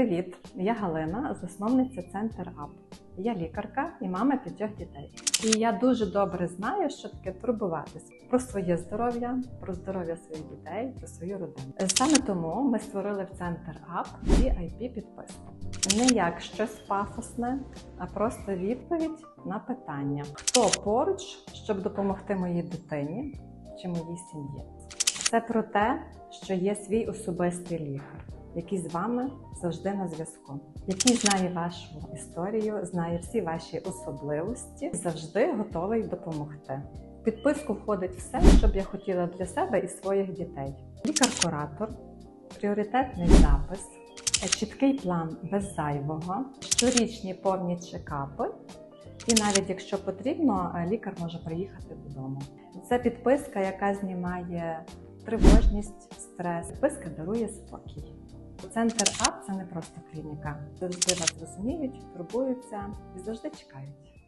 Привіт! Я Галина, засновниця Центр АП. Я лікарка і мама п'ятьох дітей. І я дуже добре знаю, що таке турбуватися про своє здоров'я, про здоров'я своїх дітей, про свою родину. Саме тому ми створили в центр АП VIP підписку. Не як щось пафосне, а просто відповідь на питання: хто поруч, щоб допомогти моїй дитині чи моїй сім'ї. Це про те, що є свій особистий лікар, який з вами завжди на зв'язку, який знає вашу історію, знає всі ваші особливості завжди готовий допомогти. В підписку входить все, що б я хотіла для себе і своїх дітей: лікар-куратор, пріоритетний запис, чіткий план без зайвого, щорічні повні чекапи. І навіть якщо потрібно, лікар може приїхати додому. Це підписка, яка знімає тривожність, стрес. Підписка дарує спокій. Центр АП це не просто клініка. Завжди вас розуміють, турбуються і завжди чекають.